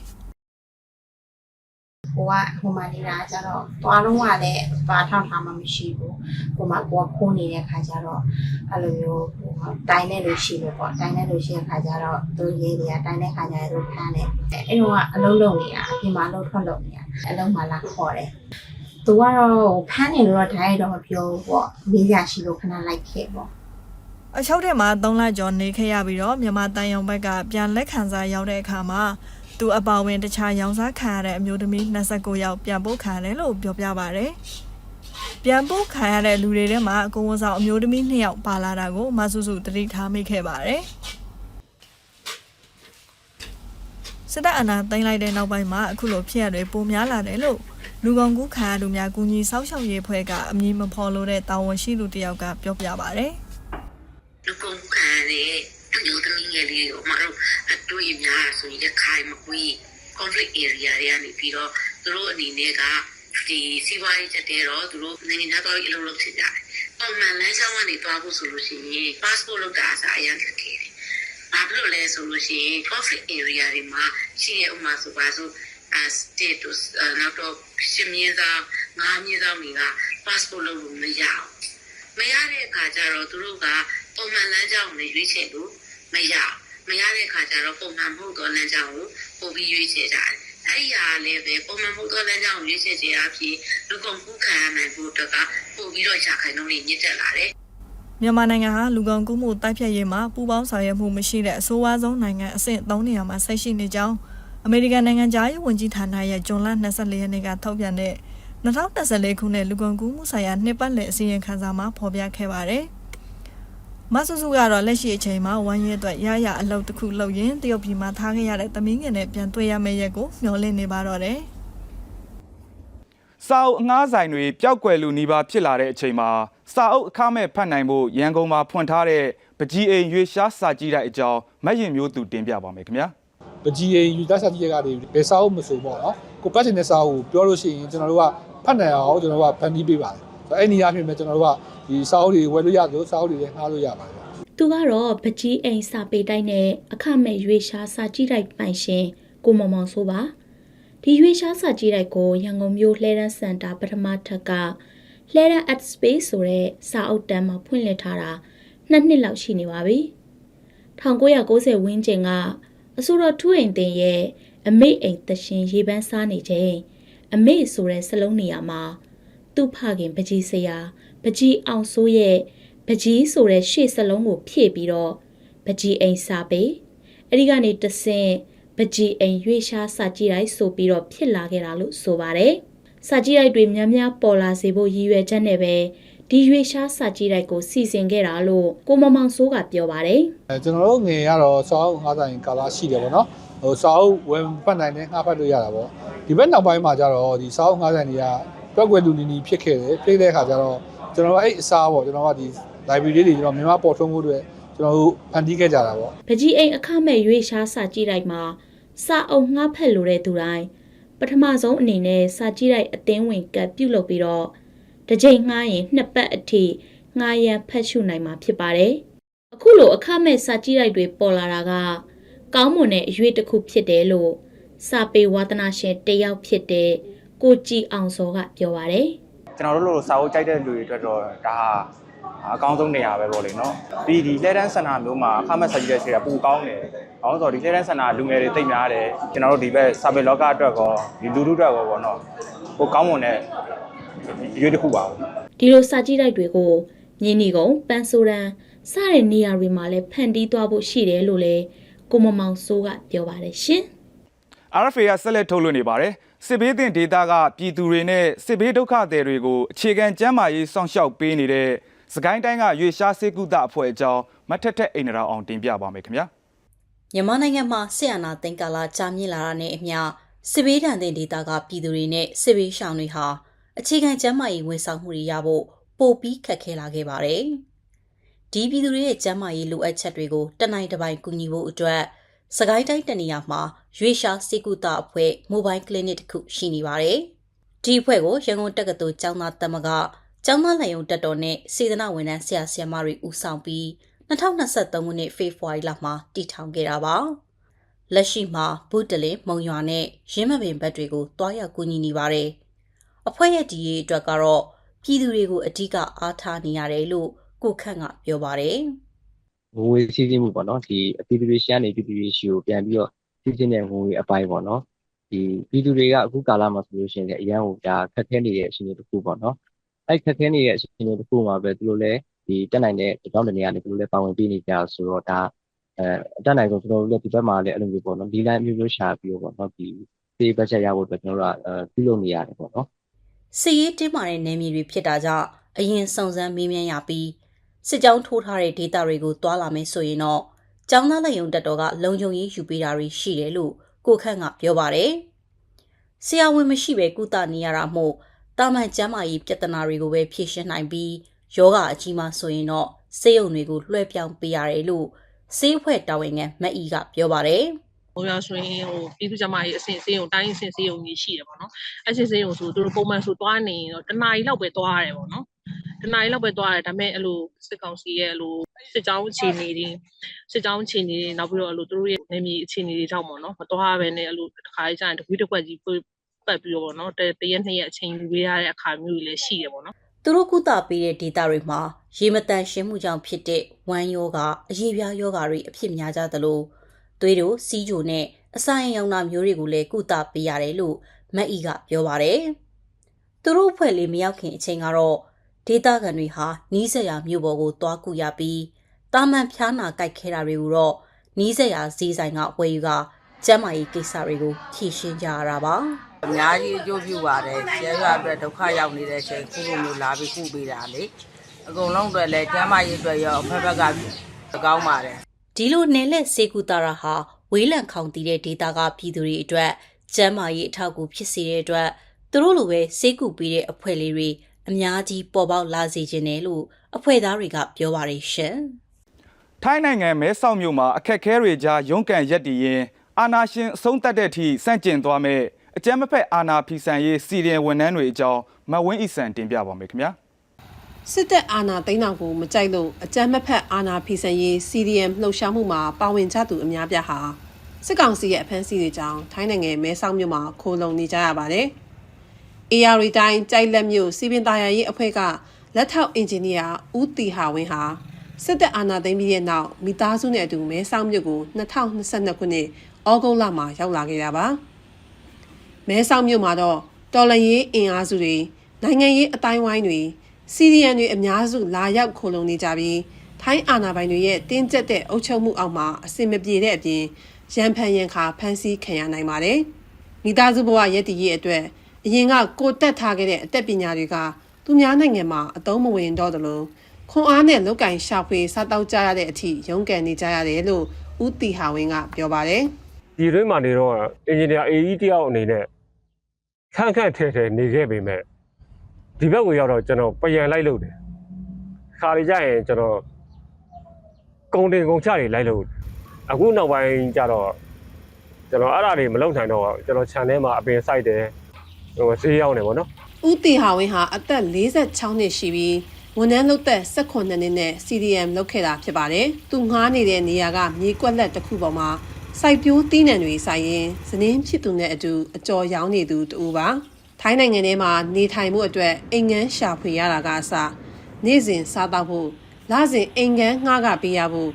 ဟိုကဟိုမှာနေတာကျတော့သွားလုံးကလည်းပါထောက်ထားမှမရှိဘူးဟိုမှာကိုကခိုးနေတဲ့ခါကျတော့အဲ့လိုမျိုးဟိုတိုင်းတဲ့လူရှိလို့ပေါ့တိုင်းတဲ့လူရှိတဲ့ခါကျတော့သူရေးတွေကတိုင်းတဲ့ခါကျရင်သူဖမ်းတယ်အဲ့တော့ကအလုံးလုံးနေတာအပြင်မှာအလုံးထွက်လို့နေတာအလုံးမှာလာခေါ်တယ် သူကတော့ဖမ်းနေလို့တော့ဓာတ်ရိုက်တော့မပြောဘူးပေါ့မေးရရှိလို့ခဏလိုက်ခဲ့ပေါ့အချုပ်ထဲမှာ3လကျော်နေခဲ့ရပြီးတော့မြန်မာတန်ယုံဘက်ကပြန်လက်ခံစားရောက်တဲ့အခါမှာသူအပါဝင်တခြားရောင်းစားခံရတဲ့အမျိုးသမီး29ယောက်ပြန်ပို့ခံရတယ်လို့ပြောပြပါဗျ။ပြန်ပို့ခံရတဲ့လူတွေထဲမှာအကိုဝန်ဆောင်အမျိုးသမီး2ယောက်ပါလာတာကိုမဆူဆူသတိထားမိခဲ့ပါတယ်။စစ်တပ်အာဏာသိမ်းလိုက်တဲ့နောက်ပိုင်းမှာအခုလိုဖြစ်ရတွေပိုများလာတယ်လို့ လူကုန်ကူးခံရသူများကူညီဆောက်ရှောက်ရေးဖွဲ့ကအမည်မဖော်လို့တဲ့တာဝန်ရှိသူတစ်ယောက်ကပြောပြပါဗျ။လူကုန်ကူးခံရတဲ့အမျိုးသမီးငယ်လေးကိုမတို့အတွေ့အများဆိုရင်ရခိုင်မကွေး conflict area တွေကနေပြီးတော့သူတို့အနေနဲ့ကဒီစီးပွားရေးချက်တဲတော့သူတို့နိုင်ငံသားတော်ကြီးအလုပ်လုပ်ချင်ကြတယ်။ပုံမှန်လမ်းကြောင်းကနေသွားဖို့ဆိုလို့ရှိရင် passport လုပ်တာအစားအရင်ခက်ခဲတယ်။ဘာဖြစ်လို့လဲဆိုလို့ရှိရင် conflict area တွေမှာရှိတဲ့ဥမာဆိုပါစို့ status နောက်တော့ရှင်မြင်းသားငါးမြင်းသားတွေက passport လုပ်လို့မရအောင်မရတဲ့အခါကျတော့သူတို့ကပုံမှန်လမ်းကြောင်းကိုရွေးချယ်လို့မရအောင်မရတဲ့အခါကျတော့ပုံမှန်မဟုတ်သောလမ်းကြောင်းကိုပို့ပြီးရွေးချယ်ကြတယ်အဲ့ဒီဟာလည်းပဲပုံမှန်မဟုတ်သောလမ်းကြောင်းကိုရွေးချယ်ခြင်းအဖြစ်လူကုန်ကူးခံရနိုင်ဖို့အတွက်ကပို့ပြီးတော့ရှာခိုင်နှုန်းတွေညစ်တက်လာတယ်မြန်မာနိုင်ငံဟာလူကုန်ကူးမှုတိုက်ဖျက်ရေးမှာပူးပေါင်းဆောင်ရွက်မှုမရှိတဲ့အဆိုးဝါးဆုံးနိုင်ငံအဆင့်3နေရာမှာဆက်ရှိနေကြောင်း အမေရိကန်နိုင်ငံသားရေးဝန်ကြီးဌာနရဲ့ဇွန်လ24ရက်နေ့ကထုတ်ပြန်တဲ့2024ခုနှစ်လူကုန်ကူးမှုဆိုင်ရာနှစ်ပတ်လည်အစီရင်ခံစာမှာဖော်ပြခဲ့ပါတယ်။မဆူဆူကတော့လက်ရှိအချိန်မှာဝမ်းရဲအတွက်ရရအလုပ်တစ်ခုလုပ်ရင်တရုတ်ပြည်မှာထားခဲ့ရတဲ့သမီးငယ်နဲ့ပြန်တွေ့ရမယ့်ရက်ကိုမျှော်လင့်နေပါတော့တယ်။စာအုပ်အငှားဆိုင်တွေပျောက်ကွယ်လူနီးပါးဖြစ်လာတဲ့အချိန်မှာစာအုပ်အခမဲ့ဖတ်နိုင်ဖို့ရန်ကုန်မှာဖွင့်ထားတဲ့ပကြီးအိမ်ရွေရှားစာကြည့်တဲ့အကြောင်းမတ်ရင်မျိုးသူတင်ပြပါမယ်ခင်ဗျာ ပကြီးရင်ယူသားစာတိရကနေဘယ်စာအုပ်မဆိုပေါ့နော်ကိုပတ်ချင်တဲ့စာအုပ်ကိုပြောလို့ရှိရင်ကျွန်တော်တို့ကဖတ်နိုင်အောင်ကျွန်တော်တို့ကဖန်တီးပေးပါတယ်ဆိုတော့အဲ့ဒီနေရာဖြစ်မဲ့ကျွန်တော်တို့ကဒီစာအုပ်တွေဝယ်လို့ရသလိုစာအုပ်တွေလည်းငှားလို့ရပါတယ်သူကတော့ပကြီးအိမ်စာပေတိုက်နဲ့အခမဲ့ရွေရှားစာကြည့်တိုက်ပိုင်ရှင်ကိုမောင်မောင်ဆိုပါဒီရွေရှားစာကြည့်တိုက်ကိုရန်ကုန်မြို့လှဲရန်စင်တာပထမထပ်ကလှဲရန် at space ဆိုတဲ့စာအုပ်တန်းမှာဖွင့်လှစ်ထားတာနှစ်နှစ်လောက်ရှိနေပါပြီ1990ဝန်းကျင်က အဆိုတော်ထူးအိမ်တင်ရဲ့အမေအိမ်သရှင်ရေပန်းစားနေချိန်အမေဆိုတဲ့စလုံးနေရာမှာသူ့ဖခင်ပကြီးဆရာပကြီးအောင်စိုးရဲ့ပကြီးဆိုတဲ့ရှေ့စလုံးကိုဖြည့်ပြီးတော့ပကြီးအိမ်စာပေအဲ့ဒီကနေတဆင့်ပကြီးအိမ်ရွေရှားစာကြည့်လိုက်ဆိုပြီးတော့ဖြစ်လာခဲ့တာလို့ဆိုပါတယ်စာကြည့်လိုက်တွေများများပေါ်လာစေဖို့ရည်ရွယ်ချက်နဲ့ပဲ ဒီရွေရှားစာကြည့်လိုက်ကိုစီစဉ်ခဲ့တာလို့ကိုမမောင်စိုးကပြောပါတယ်အဲကျွန်တော်တို့ငယ်ရတော့စာအုပ်ငှားဆိုင်ကာလာရှိတယ်ပေါ့နော်ဟိုစာအုပ်ဝယ်ဖတ်နိုင်တယ်ငှားဖတ်လို့ရတာပေါ့ဒီဘက်နောက်ပိုင်းမှာကျတော့ဒီစာအုပ်ငှားဆိုင်တွေကတွက်ွယ်လူနီနီဖြစ်ခဲ့တယ်ဖြစ်တဲ့အခါကျတော့ကျွန်တော်တို့အဲ့အစားပေါ့ကျွန်တော်ကဒီ library လေးတွေကျွန်တော်မြန်မာပေါ်ထွန်းမှုတွေကျွန်တော်တို့ဖန်တီးခဲ့ကြတာပေါ့ပကြီးအိမ်အခမဲ့ရွေရှားစာကြည့်လိုက်မှာစာအုပ်ငှားဖက်လိုတဲ့သူတိုင်းပထမဆုံးအနေနဲ့စာကြည့်လိုက်အသင်းဝင်ကတ်ပြုတ်လုပ်ပြီးတော့ တစ်ချိန်ငှားရင်နှစ်ပတ်အထိငှားရန်ဖက်ရှုနိုင်မှာဖြစ်ပါတယ်။အခုလိုအခမဲ့စာကြည့်လိုက်တွေပေါ်လာတာကကောင်းမွန်တဲ့အရွေးတစ်ခုဖြစ်တယ်လို့စာပေဝါသနာရှင်တယောက်ဖြစ်တဲ့ကိုကြည်အောင်စောကပြောပါတယ်ကျွန်တော်တို့လိုစာအုပ်ကြိုက်တဲ့လူတွေအတွက်တော့ဒါဟာအကောင်းဆုံးနေရာပဲပေါ့လေနော်ပြီးဒီလှဲတန်းစင်တာမျိုးမှာအခမဲ့ဆက်ကြည့်တဲ့ခြေကပူကောင်းတယ်။ဘာလို့ဆိုတော့ဒီလှဲတန်းစင်တာလူငယ်တွေတိတ်များတယ်ကျွန်တော်တို့ဒီဘက်စာပေလောကအတွက်ကောဒီလူထုအတွက်ကောပေါ့နော်ဟိုကောင်းမွန်တဲ့ ရွေးတစ်ခုပါဘူး။ဒီလိုစာကြည့်လိုက်တွေကိုမြင်းနီကုံပန်းဆိုရန်စတဲ့နေရာတွေမှာလည်းဖန်တီးသွားဖို့ရှိတယ်လို့လည်းကိုမမောင်စိုးကပြောပါတယ်ရှင်။ RFA ကဆက်လက်ထုတ်လွှင့်နေပါတယ်စစ်ဘေးသင့်ဒေသကပြည်သူတွေနဲ့စစ်ဘေးဒုက္ခသည်တွေကိုအခြေခံကျန်းမာရေးစောင့်ရှောက်ပေးနေတဲ့စကိုင်းတိုင်းကရွေရှားစေကုသအဖွဲ့အကြောင်းမထက်ထက်အိန္ဒရာအောင်တင်ပြပါမယ်ခင်ဗျာမြန်မာနိုင်ငံမှာဆီယနာသိန်းကာလကြာမြင့်လာတာနဲ့အမျှစစ်ဘေးဒဏ်သင့်ဒေသကပြည်သူတွေနဲ့စစ်ဘေးရှောင်တွေဟာ အခြေခံကျန်းမာရေးဝန်ဆောင်မှုတွေရဖို့ပိုပြီးခက်ခဲလာခဲ့ပါတယ်။ဒီပြည်သူတွေရဲ့ကျန်းမာရေးလိုအပ်ချက်တွေကိုတနိုင်တစ်ပိုင်းကူညီဖို့အတွက်စကိုင်းတိုင်းတနေရာမှာရွေရှာစေကူတာအဖွဲ့မိုဘိုင်းကလနစ်တစ်ခုရှိနေပါတယ်။ဒီအဖွဲ့ကိုရန်ကုန်တက္ကသိုလ်ကျောင်းသားသမဂ္ဂကျောင်းသားလယုံတက်တော်နဲ့စေတနာဝန်ထမ်းဆရာဆရာမတွေဦးဆောင်ပြီး2023ခုနှစ်ဖေဖော်ဝါရီလမှာတည်ထောင်ခဲ့တာပါ။လက်ရှိမှာဘုဒ္ဓလင်မုံရွာနဲ့ရင်းမပင်ဘက်တွေကိုတွားရောက်ကူညီနေပါတယ်။ အဖွဲ့ရဲ့ဒီရေးအတွက်ကတော့ပြည်သူတွေကိုအဓိကအားထားနေရတယ်လို့ကိုခန့်ကပြောပါတယ်ငွေစီးဆင်းမှုပေါ့နော်ဒီအပြည်သူတွေရှမ်းနေပြည်သူတွေရှိကိုပြန်ပြီးတော့စီးဆင်းတဲ့ငွေအပိုင်းပေါ့နော်ဒီပြည်သူတွေကအခုကာလမှာဆိုလို့ရှိရင်လည်းအရန်ဟိုဒါခက်ခဲနေတဲ့အချိန်တစ်ခုပေါ့နော်အဲ့ခက်ခဲနေတဲ့အချိန်တစ်ခုမှာပဲသူတို့လည်းဒီတက်နိုင်တဲ့တောင်းတနေရာနေသူတို့လည်းပါဝင်ပေးနေကြဆိုတော့ဒါအဲအတက်နိုင်ဆုံးကျွန်တော်တို့လည်းဒီဘက်မှာလည်းအဲ့လိုမျိုးပေါ့နော်ဒီလိုင်းမျိုးမျိုးရှာပြီးတော့ပေါ့နော်ဒီဒီဘတ်ဂျက်ရဖို့အတွက်ကျွန်တော်တို့ကအဲပြုလုပ်နေရတယ်ပေါ့နော်။ စစ်ရေးတင်းမာတဲ့နယ်မြေတွေဖြစ်တာကြောင့်အရင်စုံစမ်းမေးမြန်းရပြီးစစ်ကြောင်းထိုးထားတဲ့ဒေသတွေကိုတွာလာမယ်ဆိုရင်တော့ကျောင်းသားလက်ယုံတက်တော်ကလုံခြုံရေးယူပေးတာတွေရှိတယ်လို့ကိုခန့်ကပြောပါတယ်။ဆရာဝန်မရှိပဲကုသနေရတာမို့တာမန်ကျန်းမာရေးပြဿနာတွေကိုပဲဖြေရှင်းနိုင်ပြီးယောဂအကြီးမှဆိုရင်တော့စေယုံတွေကိုလွှဲပြောင်းပေးရတယ်လို့စေးဖွဲ့တာဝန်ခံမက်အီကပြောပါတယ်။ ဟိုရဆိုရင်ဟိုပြည်သူ့ကျန်းမာရေးအဆင့်စေးုံတိုင်းအဆင့်စေးုံကြီးရှိတယ်ပေါ့နော်အဲ့ဒီစေးုံဆိုသူတို့ပုံမှန်ဆိုသွားနေရင်တော့တနားရီလောက်ပဲသွားရတယ်ပေါ့နော်တနားရီလောက်ပဲသွားရတယ်ဒါပေမဲ့အဲ့လိုစစ်ကောင်စီရဲ့အဲ့လိုစစ်ကြောင်းအခြေအနေတွေစစ်ကြောင်းအခြေအနေတွေနောက်ပြီးတော့အဲ့လိုသူတို့ရဲ့နေမြေအခြေအနေတွေကြောင့်ပေါ့နော်မသွားဘဲနဲ့အဲ့လိုတစ်ခါကြီးကျရင်တကွေးတစ်ကွက်ကြီးပတ်ပြီးတော့ပေါ့နော်တတရက်နှစ်ရက်အချိန်ယူပေးရတဲ့အခါမျိုးတွေလည်းရှိတယ်ပေါ့နော်သူတို့ကုသပေးတဲ့ဒေတာတွေမှာရေမတန်ရှင်းမှုကြောင့်ဖြစ်တဲ့ဝမ်းယောဂအရေးပြားယောဂတွေအဖြစ်များကြသလို သွေးတို့စီးကြိုနဲ့အစာရင်ရောင်နာမျိုးတွေကိုလည်းကုသပေးရတယ်လို့မက်အီကပြောပါတယ်။သူတို့အဖွဲ့လေးမရောက်ခင်အချိန်ကတော့ဒေတာကန်တွေဟာနီးစက်ရမြို့ပေါ်ကိုတွားကူရပြီးတာမန်ဖျားနာကြိုက်ခဲတာတွေကိုတော့နီးစက်ရဈေးဆိုင်ကဝယ်ယူကကျမ်းမာရေးကိစ္စတွေကိုဖြေရှင်းကြရတာပါ။အများကြီးအကျိုးပြုပါတယ်ကျဲရွာအတွက်ဒုက္ခရောက်နေတဲ့အချိန်ခုလိုမျိုးလာပြီးခုပေးတာလေအကုန်လုံးအတွက်လည်းကျမ်းမာရေးအတွက်ရောအဖက်ဖက်ကကောင်းပါတယ် ဒီလိုနယ်လက်စေကူတာရာဟာဝေးလံခေါင်တည်တဲ့ဒေတာကပြည်သူတွေအတွက်ကျန်းမာရေးအထောက်အကူဖြစ်စေတဲ့အတွက်သူတို့လိုပဲစေကူပေးတဲ့အဖွဲ့လေးတွေအများကြီးပေါ်ပေါက်လာစေခြင်းတယ်လို့အဖွဲ့သားတွေကပြောပါတယ်ရှင်ထိုင်းနိုင်ငံမဲဆောက်မြို့မှာအခက်အခဲတွေကြားရုန်းကန်ရက်တည်ရင်အာနာရှင်အဆုံးသတ်တဲ့အထိစန့်ကျင်သွားမဲ့အကြမ်းမဖက်အာနာဖီဆန်ရေးစီရင်ဝန်ထမ်းတွေအကြောင်းမတ်ဝင်းအီဆန်တင်ပြပါမယ်ခင်ဗျာ စစ်တပ်အာဏာသိမ်းတော်ကိုမကြိုက်လို့အကြမ်းမဖက်အာဏာဖီဆန်ရေး CDM လှုပ်ရှားမှုမှာပါဝင်ကြသူအများပြားဟာစစ်ကောင်စီရဲ့အဖမ်းဆီးတွေကြောင့်ထိုင်းနိုင်ငံမဲဆောက်မြို့မှာခိုးလုံနေကြရပါတယ်။ AR တိုင်းကြိုက်လက်မြို့စီပင်သားရရေးအဖွဲ့ကလက်ထောက်အင်ဂျင်နီယာဦးတီဟာဝင်းဟာစစ်တပ်အာဏာသိမ်းပြီးတဲ့နောက်မိသားစုနဲ့အတူမဲဆောက်မြို့ကို2022ခုနှစ်ဩဂုတ်လမှာရောက်လာခဲ့တာပါ။မဲဆောက်မြို့မှာတော့တော်လန်ရေးအင်အားစုတွေနိုင်ငံရေးအတိုင်းဝိုင်းတွေ စီရီယန်တွေအများစုလာရောက်ခိုလုံနေကြပြီးထိုင်းအာဏာပိုင်တွေရဲ့တင်းကျပ်တဲ့အုပ်ချုပ်မှုအောက်မှာအဆင်မပြေတဲ့အပြင်ရန်ဖန်ရန်ခါဖမ်းဆီးခံရနိုင်ပါတယ်။မိသားစုဘဝရည်တည်ရေးအတွက်အရင်ကကိုတက်ထားခဲ့တဲ့အသက်ပညာတွေကသူများနိုင်ငံမှာအသုံးမဝင်တော့သလိုခွန်အားနဲ့လောက်ကင်ရှာဖွေစားတောက်ကြရတဲ့အထိရုန်းကန်နေကြရတယ်လို့ဦးတီဟာဝင်းကပြောပါတယ်။ဒီတွင်းမှာနေတော့အင်ဂျင်နီယာ AE တယောက်အနေနဲ့ခန့်ခန့်ထဲထဲနေခဲ့ပေမဲ့ ဒီဘက်ကိုရောက်တော့ကျွန်တော်ပြန်လိုက်လို့တယ်ခါလေးကြရင်ကျွန်တော်ကုံတင်ကုံချတွေလိုက်လို့အခုနောက်ပိုင်းကျတော့ကျွန်တော်အဲ့ဒါတွေမလုပ်နိုင်တော့ကျွန်တော် channel မှာအပင်စိုက်တယ်ဟိုဈေးရောက်နေပေါ့နော်ဦးတီဟာဝင်းဟာအသက်46နှစ်ရှိပြီးဝန်ထမ်းလုပ်သက်18နှစ်နဲ့ CDM လုပ်ခဲ့တာဖြစ်ပါတယ်။သူငှားနေတဲ့နေရာကမြေကွက်လက်တစ်ခုပေါ်မှာစိုက်ပျိုးသီးနှံတွေစိုက်ရင်းဇနင်းဖြစ်သူနဲ့အတူအကျော်ရောင်းနေသူတူပါ။ ထိုင်းနိုင်ငံထဲမှာနေထိုင်မှုအတွက်အိမ်ငန်းရှာဖွေရတာကအစနေ့စဉ်စားတော့ဖို့လစဉ်အိမ်ငန်းငှားကပေးရဖို့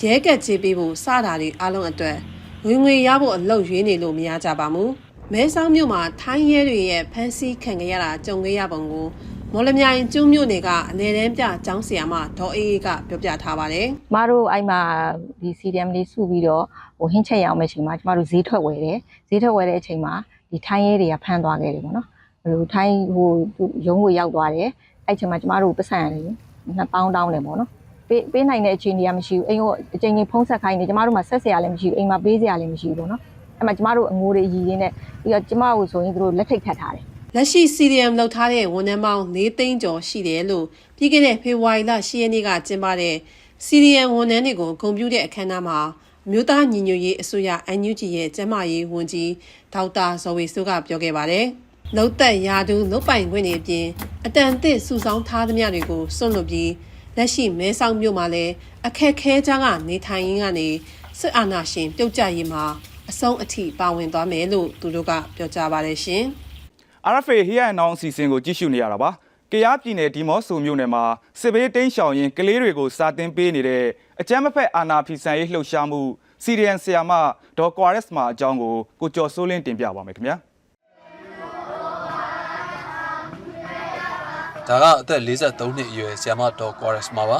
ရဲကက်ချေးပေးဖို့စတာတွေအလုံးအတွက်ဝင်ငွေရဖို့အလုပ်ရွေးနေလို့မရကြပါဘူး။မဲဆောက်မြို့မှာထိုင်းရဲတွေရဲ့ဖမ်းဆီးခံရတာကြုံခဲ့ရပုံကိုမော်လမြိုင်ကျွန်းမြို့နယ်ကအလဲတန်းပြကျောင်းဆရာမဒေါ်အေးအေးကပြောပြထားပါတယ်ကျမတို့အဲ့မှာဒီ CDM လေးစုပြီးတော့ဟိုဟင်းချက်ရအောင်မယ့်အချိန်မှာကျမတို့ဈေးထွက်ဝယ်တယ်ဈေးထွက်ဝယ်တဲ့အချိန်မှာ ဒီထိုင်းရဲတွေကဖမ်းသွားခဲ့တယ်ပေါ့နော်ဟိုထိုင်းဟိုရုံးကိုရောက်သွားတယ်အဲ့အချိန်မှာကျမတို့ပတ်စံရတယ်2000တောင်းတယ်ပေါ့နော်ပေးပေးနိုင်တဲ့အခြေအနေကမရှိဘူးအိမ်ကိုအချိန်ချင်းဖုံးဆက်ခိုင်းနေကျမတို့မှာဆက်စရာလည်းမရှိဘူးအိမ်မှာပေးစရာလည်းမရှိဘူးပေါ့နော်အဲ့မှာကျမတို့အငိုးတွေရည်ရင်းနဲ့ပြီးတော့ကျမတို့ဆိုရင်တို့လက်ထိတ်ခတ်ထားတယ်လက်ရှိ CDM လောက်ထားတဲ့ဝန်ထမ်းပေါင်း၄သိန်းကျော်ရှိတယ်လို့ပြီးခဲ့တဲ့ဖေဖော်ဝါရီလ10ရက်နေ့ကကျင်းပတဲ့ CDM ဝန်ထမ်းတွေကိုဂုဏ်ပြုတဲ့အခမ်းအနားမှာအ မျိုးသားညီညွတ်ရေးအစိုးရ NUG ရဲ့ကျန်းမာရေးဝန်ကြီးဒေါက်တာဇော်ဝေစိုးကပြောခဲ့ပါတယ်။လုံသက်ရာဒူးလုတ်ပိုင်ခွင့်တွေအပြင်အတန်အသစ်စုဆောင်းထားသမျှတွေကိုစွန့်လွတ်ပြီးလက်ရှိမဲဆောက်မြို့မှာလည်းအခက်ခဲကြားကနေထိုင်ရင်းကနေစစ်အာဏာရှင်ပြုတ်ကျရေးမှာအဆုံးအထိပါဝင်သွားမယ်လို့သူတို့ကပြောကြားပါတယ်ရှင်။ RFA Here and Now အစီအစဉ်ကိုကြည့်ရှုနေရတာပါ။ ကရားပြည်နယ်ဒီမော့ဆိုမြို့နယ်မှာစစ်ဘေးတိမ်းရှောင်ရင်ကလေးတွေကိုစာသင်ပေးနေတဲ့အကြမ်းမဖက်အာဏာဖီဆန်ရေးလှုပ်ရှားမှုစီရီယန်ဆီယာမဒေါ်ကွာရက်စ်မာအကြောင်းကိုကိုကျော်စိုးလင်းတင်ပြပါမယ်ခင်ဗျာ။ဒါကအသက်53နှစ်အရွယ်ဆီယမဒေါ်ကွာရက်စ်မာပါ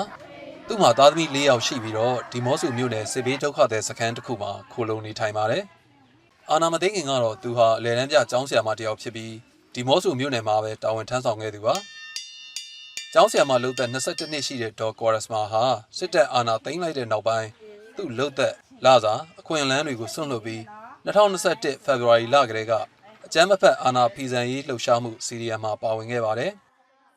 သူ့မှာသားသမီး၄ယောက်ရှိပြီးတော့ဒီမော့ဆူမြို့နယ်စစ်ဘေးဒုက္ခသည်စခန်းတစ်ခုမှာခိုလုံနေထိုင်ပါတယ်အာနာမသိငင်ကတော့သူဟာအလယ်တန်းပြကျောင်းဆရာမတစ်ယောက်ဖြစ်ပြီးဒီမော့ဆူမြို့နယ်မှာပဲတာဝန်ထမ်းဆောင်ခဲ့သူပါ ကျောင်းဆရာမလုပ်သက်22နှစ်ရှိတဲ့ဒေါ်ကွာရက်စ်မာဟာစစ်တပ်အာဏာသိမ်းလိုက်တဲ့နောက်ပိုင်းသူ့လုပ်သက်လာစာအခွင့်အလမ်းတွေကိုဆွန့်လွတ်ပြီး2021ဖေဖော်ဝါရီလကတည်းကအကြမ်းမဖက်အာဏာဖီဆန်ရေးလှုပ်ရှားမှုစီရီယံမှာပါဝင်ခဲ့ပါတယ်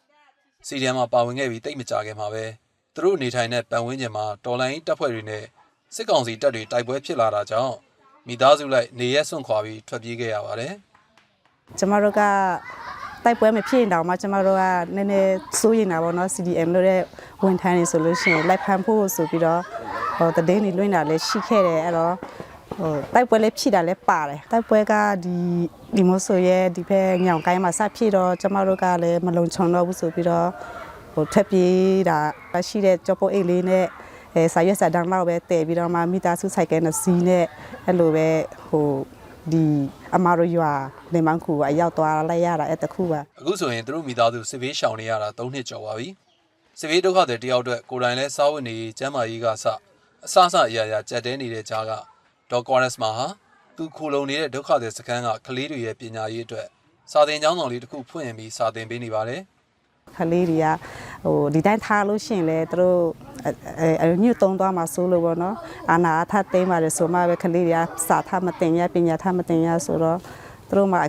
။စီရီယံမှာပါဝင်ခဲ့ပြီးတိတ်မကြခင်မှာပဲသူတို့နေထိုင်တဲ့ပတ်ဝန်းကျင်မှာတော်လိုင်းတပ်ဖွဲ့တွေနဲ့စစ်ကောင်စီတပ်တွေတိုက်ပွဲဖြစ်လာတာကြောင့်မိသားစုလိုက်နေရက်စွန့်ခွာပြီးထွက်ပြေးခဲ့ရပါတယ်။ကျမတို့က တိုက်ပွဲမဖြစ်ရင်တောင်မှကျမတို့ကနည်းနည်းစိုးရင်တာပေါ့နော် CDM လို့တဲ့ဝန်ထမ်းတွေဆိုလို့ရှိရင်လိုက်ဖမ်းဖို့ဆိုပြီးတော့ဟိုတည်င်းနေလွှင့်တာလည်းရှိခဲ့တယ်အဲ့တော့ဟိုတိုက်ပွဲလည်းဖြစ်တာလည်းပါတယ်တိုက်ပွဲကဒီဒီမို့ဆိုရဲဒီဘက်ညောင်ကိုင်းမှာစဖြစ်တော့ကျမတို့ကလည်းမလုံခြုံတော့ဘူးဆိုပြီးတော့ဟိုထက်ပြေးတာရှိတဲ့ကြောပိုးအိတ်လေးနဲ့အဲစာရွက်စာတမ်းလောက်ပဲတည်ပြီးတော့မှမိသားစုဆိုင်ကဲနဲ့စီးနဲ့အဲ့လိုပဲဟို ဒီအမာရရွာနေမန်းခုအရောက်သွားလိုက်ရတာအဲ့တခုပါအခုဆိုရင်သူတို့မိသားစုစစ်ဘေးရှောင်နေရတာ၃နှစ်ကျော်ပါပြီစစ်ဘေးဒုက္ခတွေတယောက်အတွက်ကိုယ်တိုင်လဲစားဝတ်နေရေးကျန်းမာရေးကစအစအစအရာရာကြက်တဲနေတဲ့ကြားကဒေါ်ကွာရက်စ်မာဟာသူခိုလုံနေတဲ့ဒုက္ခတွေစခန်းကကလေးတွေရဲ့ပညာရေးအတွက်စာသင်ကျောင်းဆောင်လေးတစ်ခုဖွင့်ပြီးစာသင်ပေးနေပါတယ် ခလေးတွေကဟိုဒီတိုင်းထားလို့ရှိရင်လေသူတို့အဲအညွတ်သုံးသွားမှာစိုးလို့ပေါ့နော်အာနာထသိမ်းပါတယ်ဆိုမှပဲခလေးတွေကစာထမတင်ရပညာထမတင်ရဆိုတော့သူတို့မှ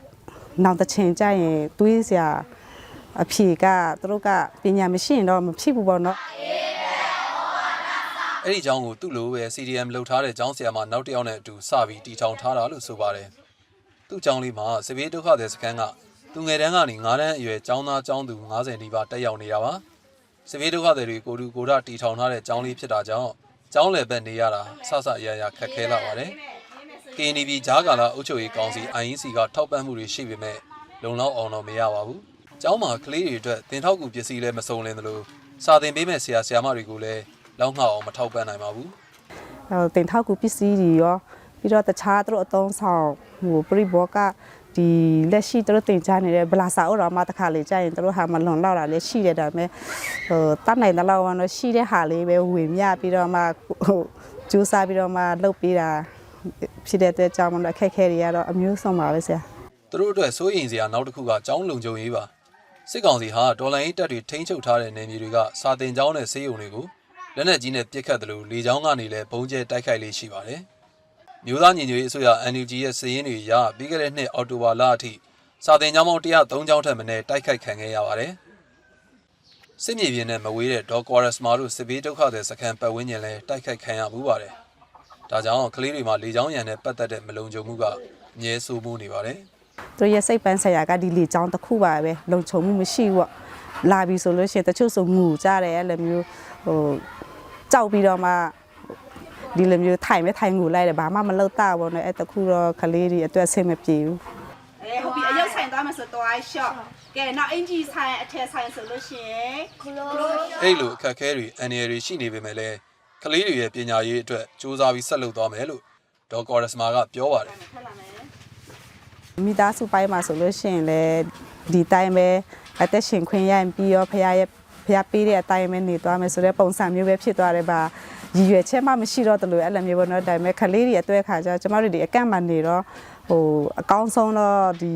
နောက်တစ်ချိန်ကျရင်တွေးစရာအဖြေကသူတို့ကပညာမရှိရင်တော့မဖြစ်ဘူးပေါ့နော်အဲ့ဒီကျောင်းကိုသူ့လိုပဲ CDM လှုပ်ထားတဲ့ကျောင်းဆရာမနောက်တစ်ယောက်နဲ့အတူစပြီးတီထောင်ထားတာလို့ဆိုပါတယ်။သူ့ကျောင်းလေးမှာစပေးဒုက္ခသည်စခန်းက သူငယ်တန်းကနေ9တန်းအရွယ်ကျောင်းသားကျောင်းသူ90နီးပါးတက်ရောက်နေတာပါ။စပေးဒုက္ခသည်တွေကိုတူကိုဒတီထောင်ထားတဲ့ကျောင်းလေးဖြစ်တာကြောင့်ကျောင်းလယ်ဘက်နေရတာဆဆအရရခက်ခဲလာပါတယ်။ KNB ဂျားကာလာအုပ်ချုပ်ရေးကောင်စီ IEC ကထောက်ပံ့မှုတွေရှိပေမဲ့လုံလောက်အောင်တော့မရပါဘူး။ကျောင်းမှာကလေးတွေအတွက်တင်ထောက်ကူပစ္စည်းလည်းမစုံလင်သလိုစာသင်ပေးမဲ့ဆရာဆရာမတွေကိုလည်းလောက်ငှအောင်မထောက်ပံ့နိုင်ပါဘူးဟိုတင်ထောက်ကူပစ္စည်းတွေရောပြီးတော့တခြားသူတို့အသုံးဆောင်ဟိုပရိဘောက ဒီလက်ရှိသူတို့တင်ကြနေတဲ့ဗလာစာအုပ်တော်မှတစ်ခါလေကြာရင်သူတို့ဟာမလွန်လောက်တာလည်းရှိတယ်ဒါပေမဲ့ဟိုတတ်နိုင်တဲ့လောက်ကတော့ရှိတဲ့ဟာလေးပဲဝေမျှပြီးတော့မှဟိုကြိုးစားပြီးတော့မှလုပ်ပေးတာဖြစ်တဲ့အတွက်ကြောင့်မလို့အခက်အခဲတွေကတော့အမျိုးစုံပါပဲဆရာ။သူတို့အတွက်စိုးရိမ်စရာနောက်တစ်ခုကကျောင်းလုံခြုံရေးပါ။စစ်ကောင်စီဟာဒေါ်လာရေးတပ်တွေထိန်းချုပ်ထားတဲ့နေမြေတွေကစာတင်ကျောင်းနဲ့ဆေးရုံတွေကိုလက်နက်ကြီးနဲ့ပစ်ခတ်တယ်လို့လေကြောင်းကနေလည်းပုံကျဲတိုက်ခိုက်လေးရှိပါတယ်။ မြို့သားညီညွတ်ရေးအစိုးရ NUG ရဲ့စည်ရင်းတွေရပြီးခဲ့တဲ့နှစ်အောက်တိုဘာလအထိစာတင်ကျောင်းပေါင်း103ကျောင်းထက်မနည်းတိုက်ခိုက်ခံခဲ့ရပါတယ်။စစ်မြေပြင်နဲ့မဝေးတဲ့ဒေါ်ကွာရက်စမာတို့စစ်ဘေးဒုက္ခသည်စခန်းပတ်ဝန်းကျင်လည်းတိုက်ခိုက်ခံရမှုပါတယ်။ဒါကြောင့်ကလေးတွေမှာလေကြောင်းရန်နဲ့ပတ်သက်တဲ့မလုံခြုံမှုကအမြဲဆိုးမှုနေပါတယ်။သူရဲ့စိတ်ပန်းဆိုင်ရာကဒီလေချောင်းတစ်ခုပါပဲလုံခြုံမှုမရှိဘူးပေါ့လာပြီဆိုလို့ရှိရင်တချို့ဆိုငူကြတယ်အဲ့လိုမျိုးဟိုကြောက်ပြီးတော့မှ ဒီလိုမျိုးထိုင်မဲထိုင်ငူလိုက်တယ်ဘာမှမလုပ်တာပေါ့နော်အဲ့တခုတော့ကလေးတွေအတွက်ဆင်မပြေဘူးအဲဟုတ်ပြီအယုတ်ဆိုင်သွားမယ်ဆိုတော့ shop ကဲနောက်အင်ဂျီဆိုင်အထက်ဆိုင်ဆိုလို့ရှိရင်ခလိုအဲ့လိုအခက်အခဲတွေအန်ရတွေရှိနေပေမဲ့လည်းကလေးတွေရဲ့ပညာရေးအတွက်စူးစမ်းပြီးဆက်လုပ်သွားမယ်လို့ဒေါ်ကော်ရစမာကပြောပါတယ်မိသားစုပိုင်းမှာဆိုလို့ရှိရင်လည်းဒီတိုင်းပဲအသက်ရှင်ခွင့်ရရင်ပြီးရောဖခင်ရဲ့ဖခင်ပေးတဲ့အတိုင်းပဲနေသွားမယ်ဆိုတဲ့ပုံစံမျိုးပဲဖြစ်သွားတယ်ပါ ရည်ရွယ်ချက်မှမရှိတော့တလို့အဲ့လိုမျိုးပေါ့နော်ဒါပေမဲ့ကလေးတွေအတွက်ခါကျကျမတို့ဒီအကန့်မှနေတော့ဟိုအကောင်းဆုံးတော့ဒီ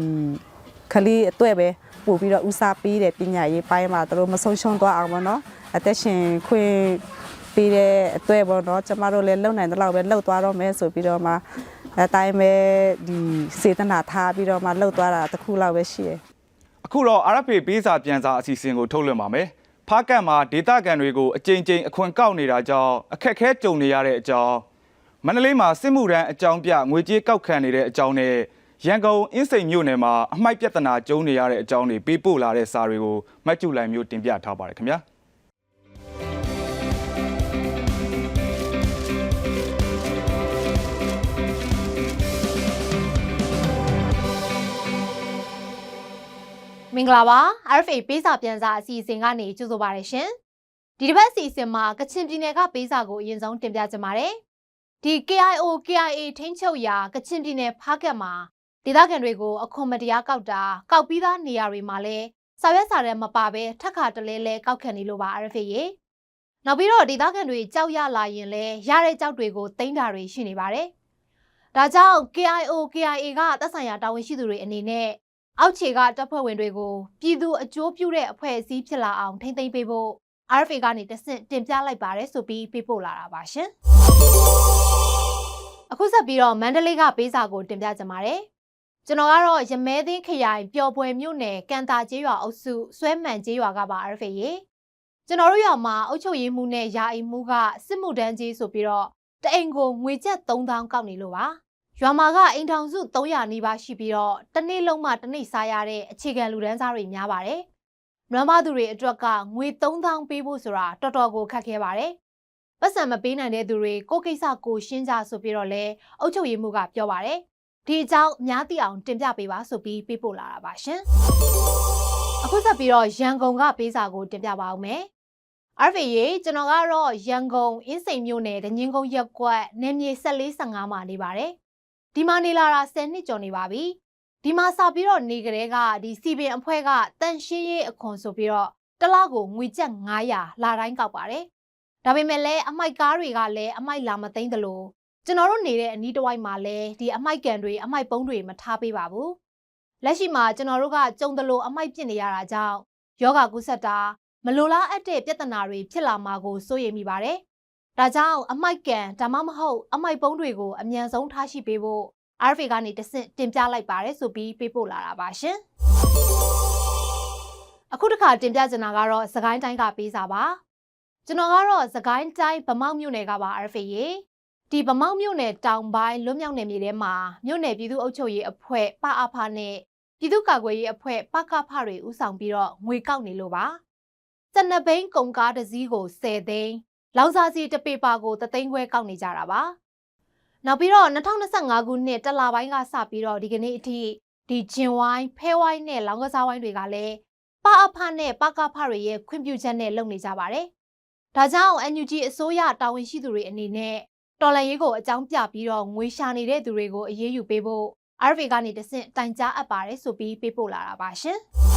ကလေးအတွက်ပဲပို့ပြီးတော့ဥစားပေးတဲ့ပညာရေးပိုင်းမှာတို့မဆုံးရှုံးသွားအောင်ပေါ့နော်အသက်ရှင်ခွင့်ပေးတဲ့အတွက်ပေါ့နော်ကျမတို့လည်းလုံနိုင်တဲ့လောက်ပဲလှုပ်သွားတော့မယ်ဆိုပြီးတော့မှအတိုင်းပဲဒီစေတနာထားပြီးတော့မှလှုပ်သွားတာတစ်ခုလောက်ပဲရှိတယ်အခုတော့ RFA ပေးစာပြန်စာအစီအစဉ်ကိုထုတ်လွှင့်ပါမယ်။ ဖားကတ်မှာဒေတာကန်တွေကိုအကြိမ်ကြိမ်အခွန်ကောက်နေတာကြောင့်အခက်အခဲကြုံနေရတဲ့အကြောင်းမန္တလေးမှာစစ်မှုရန်အကြောင်းပြငွေကြေးကောက်ခံနေတဲ့အကြောင်းနဲ့ရန်ကုန်အင်းစိန်မြို့နယ်မှာအမိုက်ပြဿနာကြုံနေရတဲ့အကြောင်းတွေပေးပို့လာတဲ့စာတွေကိုမှတ်ကျူလိုက်မျိုးတင်ပြထားပါတယ်ခင်ဗျာ။ မင်္ဂလာပါ RFA ပေးစာပြန်စာအစီအစဉ်ကနေကြိုဆိုပါရရှင်ဒီတစ်ပတ်အစီအစဉ်မှာကချင်ပြည်နယ်ကပေးစာကိုအရင်ဆုံးတင်ပြကြပါမယ်ဒီ KIO KIA ထိန်းချုပ်ရာကချင်ပြည်နယ်ဖားကတ်မှာဒေသခံတွေကိုအခွန်မတရားကောက်တာကောက်ပြီးသားနေရာတွေမှာလည်းစာရွက်စာတမ်းမပါဘဲထက်ခါတလဲလဲကောက်ခံနေလို့ပါ RFA ရေနောက်ပြီးတော့ဒေသခံတွေကြောက်ရလာရင်လဲရတဲ့ကြောက်တွေကိုတင်တာတွေရှိနေပါတယ်ဒါကြောင့် KIO KIA ကသက်ဆိုင်ရာတာဝန်ရှိသူတွေအနေနဲ့ အောက်ခြေကတပ်ဖွဲ့ဝင်တွေကိုပြည်သူအကျိုးပြုတဲ့အဖွဲ့အစည်းဖြစ်လာအောင်ထိမ့်သိမ်းပေးဖို့ RFA ကနေတဆင့်တင်ပြလိုက်ပါတယ်ဆိုပြီးပေးပို့လာတာပါရှင်။အခုဆက်ပြီးတော့မန္တလေးကပေးစာကိုတင်ပြကြပါမယ်။ကျွန်တော်ကတော့ရမဲသိန်းခရိုင်ပျော်ပွဲမြို့နယ်ကန်တာကျေးရွာအုပ်စုဆွဲမှန်ကျေးရွာကပါ RFA ရေကျွန်တော်တို့ရွာမှာအုပ်ချုပ်ရေးမှုနဲ့ယာအိမ်မှုကစစ်မှုတန်းကြီးဆိုပြီးတော့တအိမ်ကိုငွေကျပ်3000ကောက်နေလို့ပါ။ ရွာမှာကအိမ်ထောင်စု300နီးပါးရှိပြီးတော့တစ်နေ့လုံးမှတစ်နေ့စားရတဲ့အခြေခံလူဒန်းစားတွေများပါတယ်။မြန်မာသူတွေအတွက်ကငွေ3000ပေးဖို့ဆိုတာတော်တော်ကိုခက်ခဲပါတယ်။ပတ်စံမပေးနိုင်တဲ့သူတွေကိုကိစ္စကိုရှင်းကြဆိုပြီးတော့လဲအုပ်ချုပ်ရေးမှုကပြောပါတယ်။ဒီအကြောင်းအများသိအောင်တင်ပြပေးပါဆိုပြီးပေးပို့လာတာပါရှင်။အခုဆက်ပြီးတော့ရန်ကုန်ကပေးစာကိုတင်ပြပါအောင်မယ်။ RFA ရေကျွန်တော်ကတော့ရန်ကုန်အင်းစိန်မြို့နယ်ဒညင်းကုန်းရက်ကွက်နယ်မြေ1415မှာနေပါတယ်။ ဒီမှာနေလာတာ10နှစ်ကျော်နေပါပြီဒီမှာစပြီးတော့နေကြတဲ့ကဒီစီပင်အဖွဲ့ကတန်ရှင်းရေးအခွန်ဆိုပြီးတော့တစ်လောက်ကိုငွေကျပ်900လာတိုင်းကောက်ပါတယ်ဒါပေမဲ့လည်းအမိုက်ကားတွေကလည်းအမိုက်လာမသိမ့်သလိုကျွန်တော်တို့နေတဲ့အနီးတစ်ဝိုက်မှာလည်းဒီအမိုက်ကန်တွေအမိုက်ပုံးတွေမထားပေးပါဘူးလက်ရှိမှာကျွန်တော်တို့ကကြုံသလိုအမိုက်ပြစ်နေရတာကြောင့်ယောဂကုဆက်တာမလိုလားအပ်တဲ့ပြဿနာတွေဖြစ်လာမှာကိုစိုးရိမ်မိပါတယ် ဒါကြောင့်အမိုက်ကန်ဒါမှမဟုတ်အမိုက်ပုံးတွေကိုအမြန်ဆုံးထားရှိပေးဖို့ RFA ကနေတဆင့်တင်ပြလိုက်ပါတယ်ဆိုပြီးပေးပို့လာတာပါရှင်။အခုတစ်ခါတင်ပြချင်တာကတော့သခိုင်းတိုင်းကပေးစာပါ။ကျွန်တော်ကတော့သခိုင်းတိုင်းဗမောက်မြို့နယ်ကပါ RFA ရေဒီဗမောက်မြို့နယ်တောင်ပိုင်းလွတ်မြောက်နယ်မြေထဲမှာမြို့နယ်ပြည်သူ့အုပ်ချုပ်ရေးအဖွဲ့ပအဖနဲ့ပြည်သူ့ကာကွယ်ရေးအဖွဲ့ပကဖတွေဥဆောင်ပြီးတော့ငွေကောက်နေလို့ပါ။စနဘိန်းကုန်ကားတစ်စီးကို10သိန်း လောင်စာစီတပေပါကိုတသိန်းခွဲကောက်နေကြတာပါနောက်ပြီးတော့2025ခုနှစ်တလပိုင်းကစပြီးတော့ဒီကနေ့အထိဒီဂျင်ဝိုင်းဖဲဝိုင်းနဲ့လောင်ကစားဝိုင်းတွေကလည်းပအဖနဲ့ပကဖတွေရဲ့ခွင့်ပြုချက်နဲ့လုပ်နေကြပါတယ်ဒါကြောင့် NUG အစိုးရတာဝန်ရှိသူတွေအနေနဲ့တော်လန်ရေးကိုအကြောင်းပြပြီးတော့ငွေရှာနေတဲ့သူတွေကိုအရေးယူပေးဖို့ RFA ကနေတဆင့်တိုင်ကြားအပ်ပါတယ်ဆိုပြီးပေးပို့လာတာပါရှင်။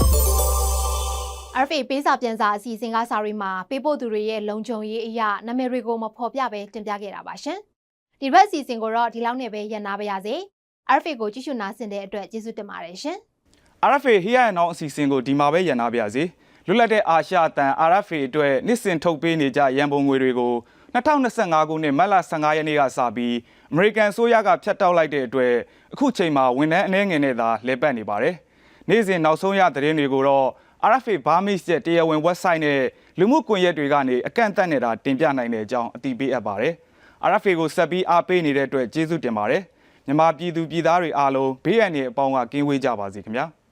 RFA ပေးစာပြန်စာအစီအစဉ်ကစာတွေမှာပေးပို့သူတွေရဲ့လုံခြုံရေးအရာနာမည်တွေကိုမဖော်ပြဘဲတင်ပြခဲ့တာပါရှင်။ဒီဘက်အစီအစဉ်ကိုတော့ဒီလောက်နဲ့ပဲရန်နာပါရစေ။ RFA ကိုကြည့်ရှုနာဆင်တဲ့အတွက်ကျေးဇူးတင်ပါတယ်ရှင်။ RFA ဟီးရန်အောင်အစီအစဉ်ကိုဒီမှာပဲရန်နာပါရစေ။လွတ်လပ်တဲ့အာရှအတန် RFA အတွက်နှစ်စဉ်ထုတ်ပေးနေကြရန်ပုံငွေတွေကို2025ခုနှစ်မတ်လ15ရက်နေ့ကစပြီးအမေရိကန်ဆိုရကဖျက်တောက်လိုက်တဲ့အတွက်အခုချိန်မှာဝန်ထမ်းအနည်းငယ်နဲ့သာလဲပတ်နေပါတယ်။နေ့စဉ်နောက်ဆုံးရသတင်းတွေကိုတော့ RFA Burmese ရဲ့တရားဝင် website နဲ့လူမှုကွန်ရက်တွေကနေအကန့်အသတ်နေတာတင်ပြနိုင်တဲ့အကြောင်းအသိပေးအပ်ပါတယ်။ RFA ကိုဆက်ပြီးအားပေးနေတဲ့အတွက်ကျေးဇူးတင်ပါတယ်။မြန်မာပြည်သူပြည်သားတွေအားလုံးဘေးအန္တရာယ်အပေါင်းကကင်းဝေးကြပါစေခင်ဗျာ။